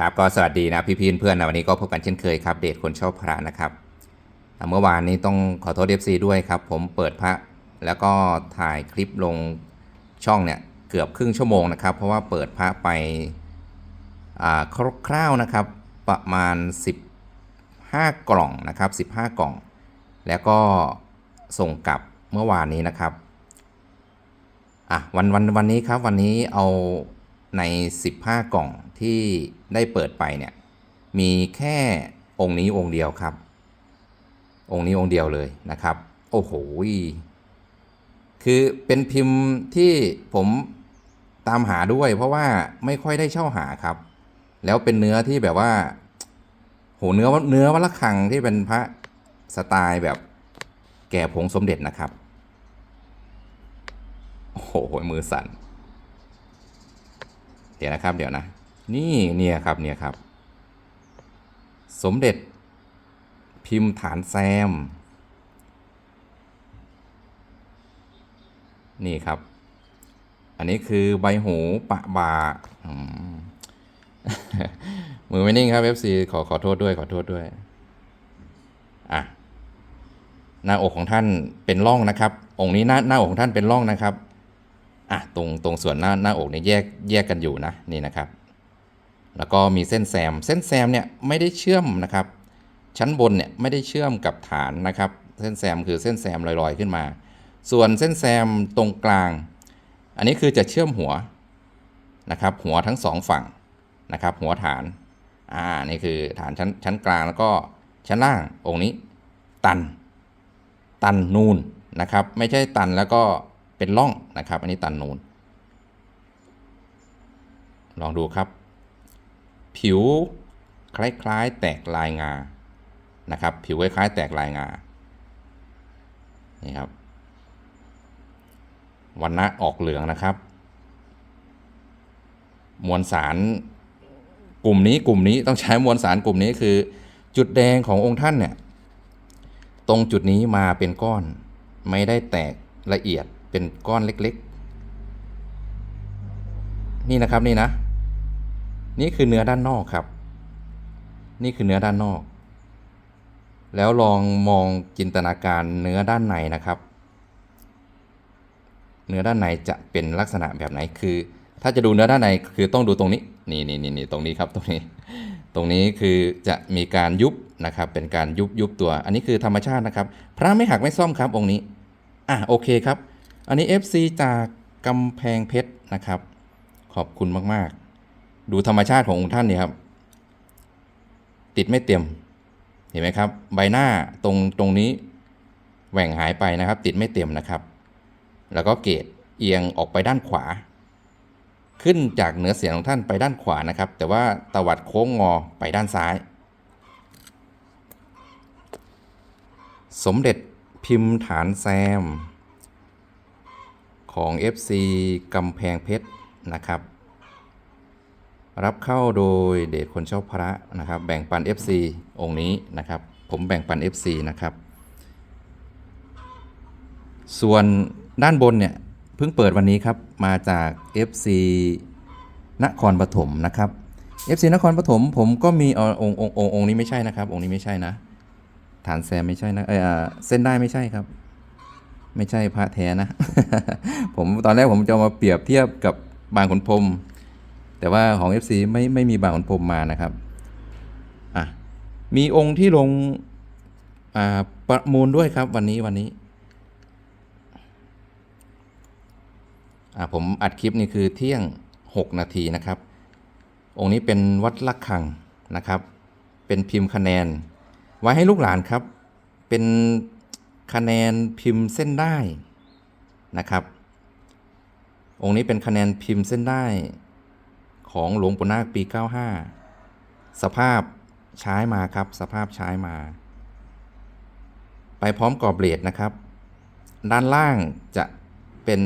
ครับก็สวัสดีนะพี่พีเพื่อนนะวันนี้ก็พบกันเช่นเคยครับเดทคนชอบพระนะครับเมื่อวานนี้ต้องขอโทษเอฟซีด้วยครับ ผมเปิดพระแล้วก็ถ่ายคลิปลงช่องเนี่ยเกือบครึ่งชั่วโมงนะครับ เพราะว่าเปิดพระไปคร่าวๆนะครับประมาณ 15 กล่องนะครับ15 กล่อง แล้วก็ส่งกลับเมื่อวานนี้นะครับอะวันวันวันนี้ครับวันนี้เอา ใน 15 กล่องที่ได้เปิดไปเนี่ยมีแค่องค์นี้องค์เดียวครับ องค์นี้องค์เดียวเลยนะครับ โอ้โหคือเป็นพิมพ์ที่ผมตามหาด้วย เพราะว่าไม่ค่อยได้เช่าหาครับ แล้วเป็นเนื้อที่แบบว่าโหเนื้อเนื้อวัลคังที่เป็นพระสไตล์แบบแก่ผงสมเด็จนะครับ โอ้โหมือสั่น เดี๋ยวนะครับ เดี๋ยวนะ นี่เนี่ยครับเนี่ยครับ สมเด็จพิมพ์ฐานแซม นี่ครับ อันนี้คือใบหูปะบามมือไม่นิ่งครับ FC ขอขอโทษด้วยขอโทษด้วย อะ หน้าอกของท่านเป็นร่องนะครับ องค์นี้หน้าหน้าอกของท่านเป็นร่องนะครับ อะตรงตรงส่วนหน้าหน้าอกเนี่ยแยกแยกกันอยู่นะนี่นะครับ แล้วก็มีเส้นแซม เส้นแซมเนี่ยไม่ได้เชื่อมนะครับ ชั้นบนเนี่ยไม่ได้เชื่อมกับฐานนะครับ เส้นแซมคือเส้นแซมลอยๆขึ้นมา ส่วนเส้นแซมตรงกลาง อันนี้คือจะเชื่อมหัวนะครับ หัวทั้งสองฝั่งนะครับ หัวฐานอ่านี่คือฐานชั้นชั้นกลางแล้วก็ชั้นล่างองค์นี้ ตัน ตันนูนนะครับ ไม่ใช่ตันแล้วก็ เป็นร่องนะครับ อันนี้ตันนูน ลองดูครับ ผิวคล้ายๆ แตกลายงา นะครับ ผิวคล้ายๆ แตกลายงา นี่ครับ วันนะออกเหลืองนะครับ มวลสารกลุ่มนี้กลุ่มนี้ต้องใช้มวลสารกลุ่มนี้คือ จุดแดงขององค์ท่านเนี่ย ตรงจุดนี้มาเป็นก้อน ไม่ได้แตกละเอียด เป็นก้อนเล็กๆ นี่นะครับนี่นะ นี่คือเนื้อด้านนอกครับ นี่คือเนื้อด้านนอก แล้วลองมองจินตนาการเนื้อด้านในนะครับ เนื้อด้านในจะเป็นลักษณะแบบไหนคือ ถ้าจะดูเนื้อด้านในคือต้องดูตรงนี้ นี่นี่นี่นตรงนี้ครับตรงนี้ ตรงนี้คือจะมีการยุบนะครับ เป็นการยุบยุบตัว อันนี้คือธรรมชาตินะครับ พระไม่หักไม่ซ่อมครับองค์นี้ อะโอเคครับ อันนี้ FC จากกำแพงเพชรนะครับ ขอบคุณมาก ๆ ดูธรรมชาติขององค์ท่านเนี่ยครับ ติดไม่เต็ม เห็นไหมครับ ใบหน้าตรงตรงนี้แหว่งหายไปนะครับ ติดไม่เต็มนะครับ แล้วก็เกรดเอียงออกไปด้านขวา ขึ้นจากเหนือเสียงของท่านไปด้านขวานะครับ แต่ว่าตวัดโค้งงอไปด้านซ้าย สมเด็จพิมพ์ฐานแซม ของ FC กำแพงเพชรนะครับ รับเข้าโดยเดชคนชอบพระนะครับ แบ่งปัน FC องค์นี้นะครับ ผมแบ่งปัน FC นะครับ ส่วนด้านบนเนี่ยเพิ่งเปิดวันนี้ครับมาจาก FC นครปฐมนะครับ FC นครปฐมผมก็มีองค์องค์องค์องนี้ไม่ใช่นะครับ องค์นี้ไม่ใช่นะ ฐานแซมไม่ใช่นะเออเส้นได้ไม่ใช่ครับ ไม่ใช่พระแท้นะ ผมตอนแรกผมจะมาเปรียบเทียบกับบางขุนพรมแต่ว่าของ FC ไม่ไม่มีบางขุนพรมมานะครับอะมีองค์ที่ลงอ่าประมูลด้วยครับวันนี้วันนี้อะผมอัดคลิปนี่คือเที่ยง 6 นาทีนะครับ องค์นี้เป็นวัดละคังนะครับ เป็นพิมพ์คะแนน ไว้ให้ลูกหลานครับ เป็น คะแนนพิมพ์เส้นได้นะครับ องค์นี้เป็นคะแนนพิมพ์เส้นได้ของหลวงปู่นาคปี 95 สภาพใช้มาครับ สภาพใช้มา ไปพร้อมกรอบเบลดนะครับ ด้านล่างจะเป็น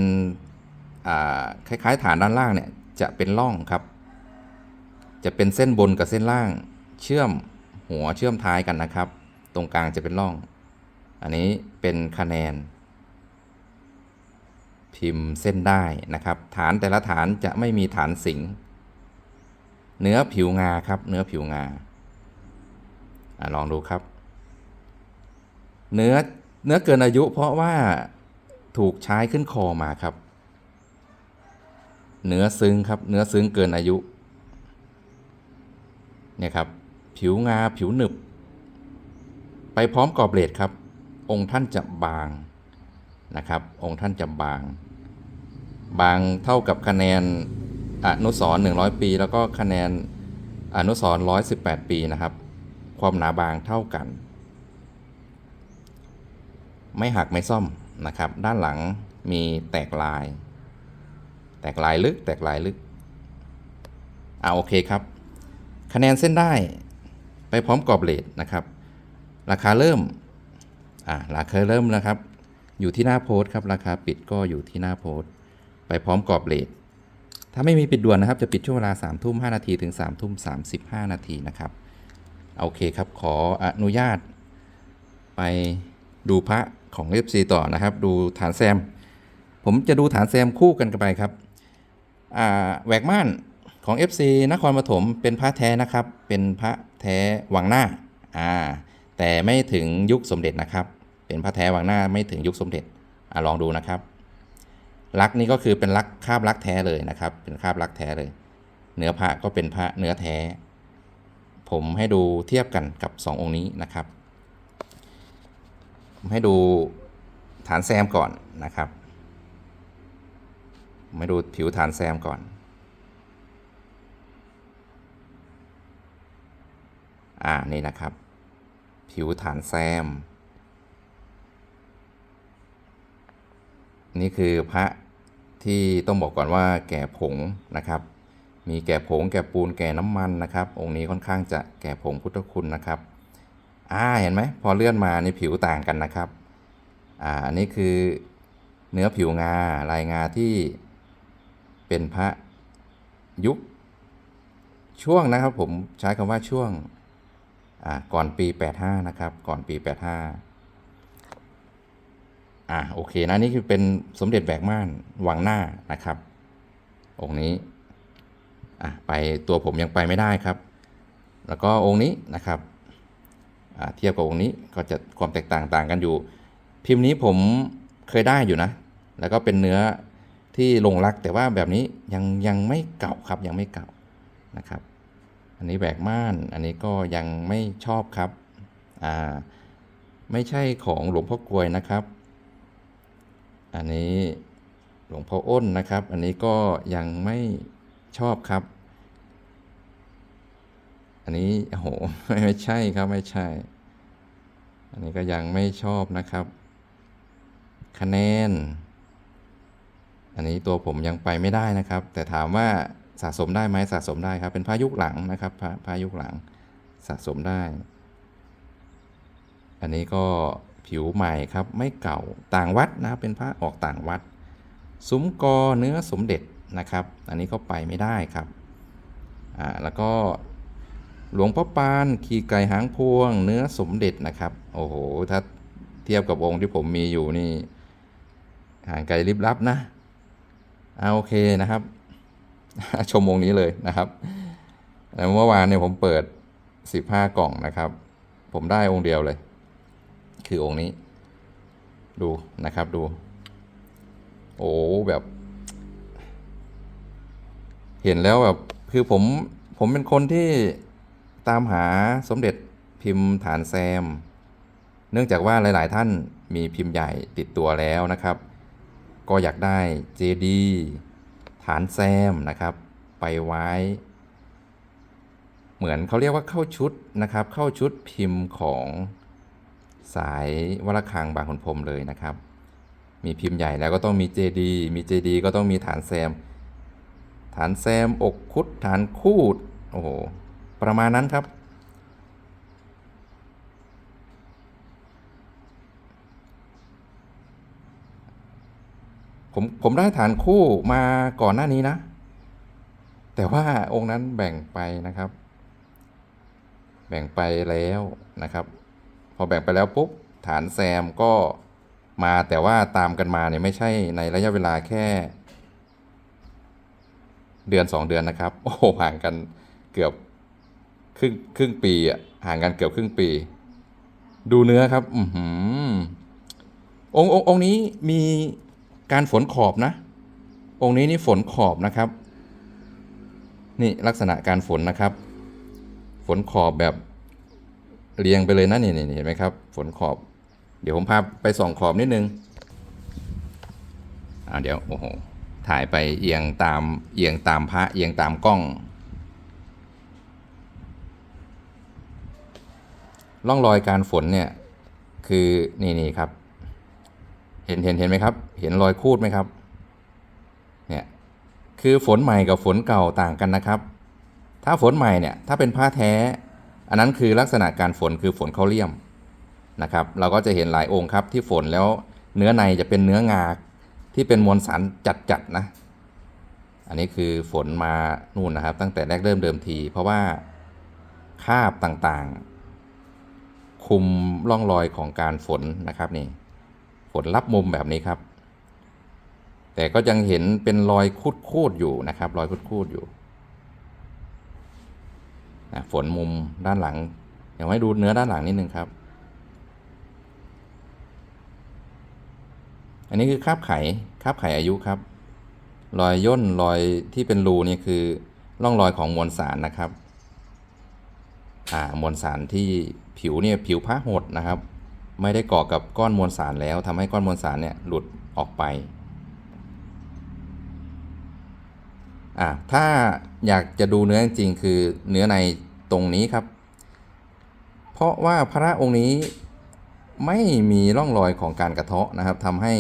คล้ายๆฐานด้านล่างเนี่ยจะเป็นร่องครับ จะเป็นเส้นบนกับเส้นล่างเชื่อมหัวเชื่อมท้ายกันนะครับ ตรงกลางจะเป็นร่อง อันนี้เป็นคะแนน พิมพ์เส้นได้นะครับ ฐานแต่ละฐานจะไม่มีฐานสิงเนื้อผิวงาครับ เนื้อผิวงาอลองดูครับ เนื้อเนื้อเกินอายุเพราะว่าถูกใช้ขึ้นคอมาครับ เนื้อซึ้งครับ เนื้อซึ้งเกินอายุเนี่ยครับ ผิวงาผิวหนึบ ไปพร้อมกรอบเลดครับ องค์ท่านจะบางนะครับ องค์ท่านจะบาง บางเท่ากับคะแนนอนุสรณ์100 ปี แล้วก็คะแนนอนุสรณ์118 ปีนะครับ ความหนาบางเท่ากัน ไม่หักไม่ซ่อมนะครับ ด้านหลังมีแตกลาย แตกลายลึก แตกลายลึกอ่าโอเคครับ คะแนนเส้นได้ไปพร้อมกรอบเลดนะครับ ราคาเริ่ม อ่าราคาเริ่มนะครับ อยู่ที่หน้าโพสต์ครับ ราคาปิดก็อยู่ที่หน้าโพสต์ไปพร้อมกรอบเลทถ้าไม่มีปิดด่วนนะครับ จะปิดช่วงเวลา3ทุ่ม5นาทีถึง3ทุ่ม35นาทีนะครับ โอเคครับ ขออนุญาต ไปดูพระของ FC ต่อนะครับ ดูฐานแซม ผมจะดูฐานแซมคู่กันกันไปครับแหวกม่านของ FC นครปฐมเป็นพระแท้นะครับ เป็นพระแท้วังหน้า อ่า แต่ไม่ถึงยุคสมเด็จนะครับ เป็นพระแท้วังหน้าไม่ถึงยุคสมเด็จอ่าลองดูนะครับ ลักนี่ก็คือเป็นลักคาบลักแท้เลยนะครับ เป็นคาบลักแท้เลย เนื้อพระก็เป็นพระเนื้อแท้ ผมให้ดูเทียบกันกับ 2 องค์นี้นะครับผมให้ดูฐานแซมก่อนนะครับมให้ดูผิวฐานแซมก่อน อ่า นี่นะครับ ผิวฐานแซม นี่คือพระที่ต้องบอกก่อนว่าแก่ผงนะครับ มีแก่ผงแก่ปูนแก่น้ำมันนะครับ องค์นี้ค่อนข้างจะแก่ผงพุทธคุณนะครับอ่าเห็นไหมพอเลื่อนมาในผิวต่างกันนะครับอ่าอันนี้คือเนื้อผิวงาลายงาที่เป็นพระยุคช่วงนะครับผมใช้คำว่าช่วง ก่อนปี 85 นะครับ ก่อนปี 85 อะโอเคนะนี่คือเป็นสมเด็จแบกม่านวังหน้านะครับ องค์นี้ อะไปตัวผมยังไปไม่ได้ครับ แล้วก็องค์นี้นะครับ อะเทียบกับองค์นี้ก็จะความแตกต่างต่างกันอยู่ พิมพ์นี้ผมเคยได้อยู่นะ แล้วก็เป็นเนื้อที่ลงรักแต่ว่าแบบนี้ยังยังไม่เก่าครับยังไม่เก่านะครับ อันนี้แบกม่าน อันนี้ก็ยังไม่ชอบครับ อ่า ไม่ใช่ของหลวงพ่อกลวยนะครับ อันนี้หลวงพ่ออ้นนะครับ อันนี้ก็ยังไม่ชอบครับ อันนี้โอ้โหไม่ไม่ใช่ครับไม่ใช่ อันนี้ก็ยังไม่ชอบนะครับ คะแนน อันนี้ตัวผมยังไปไม่ได้นะครับ แต่ถามว่า สะสมได้ไหมสะสมได้ครับ เป็นพายุหลังนะครับพาพายุหลังสะสมได้ อันนี้ก็ผิวใหม่ครับไม่เก่าต่างวัดนะครับเป็นพระออกต่างวัดซุ้มกอเนื้อสมเด็จนะครับ อันนี้ก็ไปไม่ได้ครับอ่าแล้วก็หลวงพ่อปานขี่ไก่หางพวง เนื้อสมเด็จนะครับ โอ้โหถ้าเทียบกับองค์ที่ผมมีอยู่นี่ห่างไกลลิบลับนะเอาโอเคนะครับ ชมองนี้เลยนะครับแล้วเมื่อวานเนี่ยผมเปิด 15 กล่องนะครับ ผมได้องค์เดียวเลย คือองค์นี้ ดูนะครับดู โอ้แบบ เห็นแล้วแบบคือผมผมเป็นคนที่ตามหาสมเด็จพิมพ์ฐานแซม เนื่องจากว่าหลาย ๆ ท่านมีพิมพ์ใหญ่ติดตัวแล้วนะครับ ก็อยากได้เจดี ฐานแซมนะครับ ไปไว้ เหมือนเขาเรียกว่าเข้าชุดนะครับ เข้าชุดพิมพ์ของสายวรคังบางขุนพรมเลยนะครับ มีพิมพ์ใหญ่แล้วก็ต้องมีเจดีมีเจดีก็ต้องมีฐานแซม ฐานแซมอกคุดฐานคูดโอ้โหประมาณนั้นครับ ผมผมได้ฐานคู่มาก่อนหน้านี้นะ แต่ว่าองค์นั้นแบ่งไปนะครับ แบ่งไปแล้วนะครับ พอแบ่งไปแล้วปุ๊บฐานแซมก็มาแต่ว่าตามกันมาเนี่ยไม่ใช่ในระยะเวลาแค่ เดือนสองเดือนนะครับ โอ้โหห่างกันเกือบครึ่งครึ่งปีอะห่างกันเกือบครึ่งปี ดูเนื้อครับ อือหือององค์องค์นี้มี การฝนขอบนะ องค์นี้นี่ฝนขอบนะครับ นี่ลักษณะการฝนนะครับ ฝนขอบแบบเรียงไปเลยนะนี่นี่เห็นไหมครับ ฝนขอบ เดี๋ยวผมพาไปส่องขอบนิดนึงอ่าเดี๋ยวโอ้โหถ่ายไปเอียงตามเอียงตามพระเอียงตามกล้องร่องรอยการฝนเนี่ย คือนี่นี่ครับ เห็นเห็นเห็นไหมครับ เห็นรอยคูดไหมครับ เนี่ย คือฝนใหม่กับฝนเก่าต่างกันนะครับ ถ้าฝนใหม่เนี่ยถ้าเป็นผ้าแท้ อันนั้นคือลักษณะการฝนคือฝนเข้าเลี่ยมนะครับ เราก็จะเห็นหลายองค์ครับที่ฝนแล้วเนื้อในจะเป็นเนื้องาที่เป็นมวลสารจัดๆนะ อันนี้คือฝนมานู่นนะครับ ตั้งแต่แรกเริ่มเดิมที เพราะว่าคาบต่างๆ คุมร่องรอยของการฝนนะครับนี่ ฝนรับมุมแบบนี้ครับ แต่ก็ยังเห็นเป็นรอยคูดคูดอยู่นะครับ รอยคูดคูดอยู่นะฝนมุมด้านหลังเดี๋ยวให้ดูเนื้อด้านหลังนิดนึงครับ อันนี้คือคราบไข่คราบไข่อายุครับ รอยย่นรอยที่เป็นรูนี่คือร่องรอยของมวลสารนะครับ อ่ามวลสารที่ผิวเนี่ยผิวพระหดนะครับ ไม่ได้เกาะกับก้อนมวลสารแล้วทำให้ก้อนมวลสารเนี่ยหลุดออกไปอ่าถ้าอยากจะดูเนื้อจริงคือเนื้อในตรงนี้ครับ เพราะว่าพระองค์นี้ไม่มีร่องรอยของการกระเทาะนะครับทำให้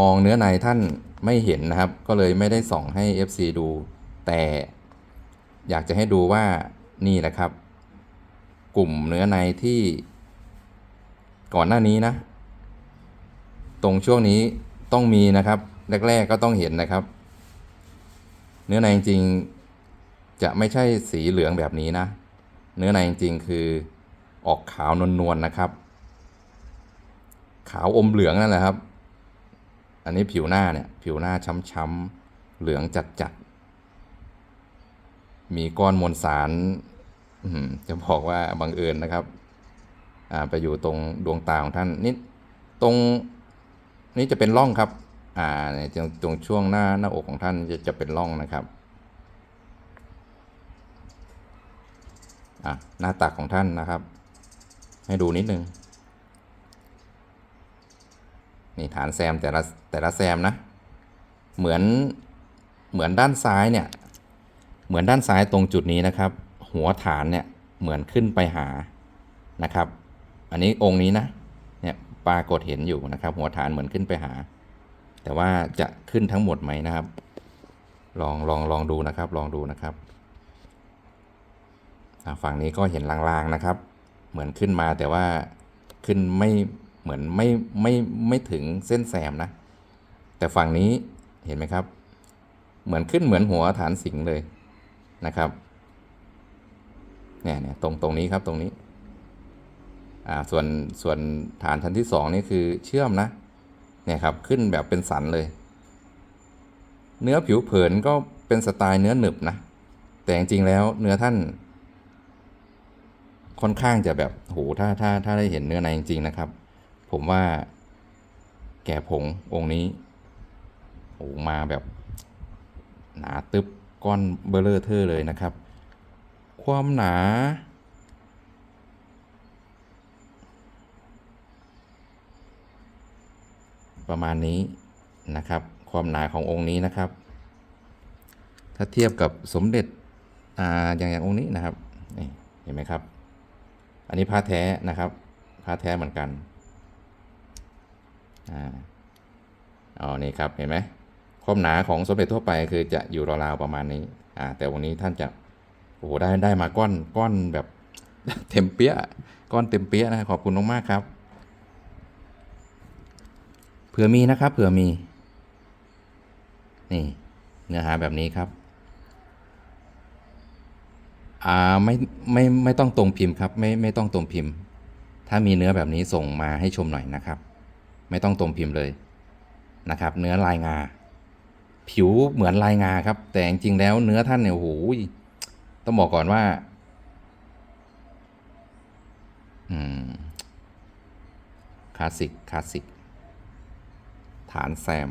มองเนื้อในท่านไม่เห็นนะครับ ก็เลยไม่ได้ส่องให้ FC ดู แต่อยากจะให้ดูว่านี่แหละครับ กลุ่มเนื้อในที่ ก่อนหน้านี้นะ ตรงช่วงนี้ต้องมีนะครับ แรก ๆ ก็ต้องเห็นนะครับ เนื้อในจริงจะไม่ใช่สีเหลืองแบบนี้นะ เนื้อในจริงคือออกขาวนวลๆนะครับ ขาวอมเหลืองนั่นแหละครับ อันนี้ผิวหน้าเนี่ย ผิวหน้าช้ำๆเหลืองจัดๆมีก้อนมวลสารจะบอกว่าบังเอิญนะครับ ไปอยู่ตรงดวงตาของท่านนี่ตรงนี่จะเป็นร่องครับอ่าเนี่ยตรงตรงช่วงหน้าหน้าอกของท่านจะจะเป็นร่องนะครับอะหน้าตักของท่านนะครับ ให้ดูนิดนึงนี่ฐานแซมแต่ละแต่ละแซมนะ เหมือนเหมือนด้านซ้ายเนี่ยเหมือนด้านซ้ายตรงจุดนี้นะครับ หัวฐานเนี่ยเหมือนขึ้นไปหานะครับ อันนี้องค์นี้นะเนี่ยปรากฏเห็นอยู่นะครับ หัวฐานเหมือนขึ้นไปหา แต่ว่าจะขึ้นทั้งหมดไหมนะครับ ลองลองลองดูนะครับ ลองดูนะครับฝั่งนี้ก็เห็นลางๆนะครับ เหมือนขึ้นมาแต่ว่าขึ้นไม่เหมือนไม่ไม่ไม่ถึงเส้นแซมนะ แต่ฝั่งนี้เห็นไหมครับ เหมือนขึ้นเหมือนหัวฐานสิงเลยนะครับเนี่ยเนี่ยตรงตรงนี้ครับตรงนี้ อ่าส่วนส่วนฐานชั้นที่สองนี่คือเชื่อมนะเนี่ยครับขึ้นแบบเป็นสันเลย เนื้อผิวเผินก็เป็นสไตล์เนื้อหนึบนะ แต่จริงๆแล้วเนื้อท่าน ค่อนข้างจะแบบโหถ้าถ้าถ้าได้เห็นเนื้อในจริงๆนะครับ ผมว่าแก่ผงองค์นี้โหมาแบบ หนาตึบก้อนเบลเลอร์เทอร์เลยนะครับ ความหนา ประมาณนี้นะครับ ความหนาขององค์นี้นะครับ ถ้าเทียบกับสมเด็จอ่าอย่างอย่างองค์นี้นะครับนี่เห็นไหมครับ อันนี้ผ้าแท้นะครับผ้าแท้เหมือนกันอ่าอ๋อนี่ครับเห็นไหมความหนาของสมเด็จทั่วไปคือจะอยู่ราวๆประมาณนี้อ่าแต่วันนี้ท่านจะโอ้โหได้ได้มาก้อนก้อนแบบเต็มเปี้ยก้อนเต็มเปี้ยนะขอบคุณมากๆครับ ผื่อมีนะครับเผื่อมี นี่เนื้อหาแบบนี้ครับอ่าไม่ไม่ไม่ต้องตรงพิมพ์ครับ ไม่ไม่ต้องตรงพิมพ์ ถ้ามีเนื้อแบบนี้ส่งมาให้ชมหน่อยนะครับ ไม่ต้องตรงพิมพ์เลยนะครับ เนื้อลายงา ผิวเหมือนลายงาครับ แต่จริงๆแล้วเนื้อท่านเนี่ยโอ้โหต้องบอกก่อนว่าอืมคลาสสิกคลาสสิก ฐานแซม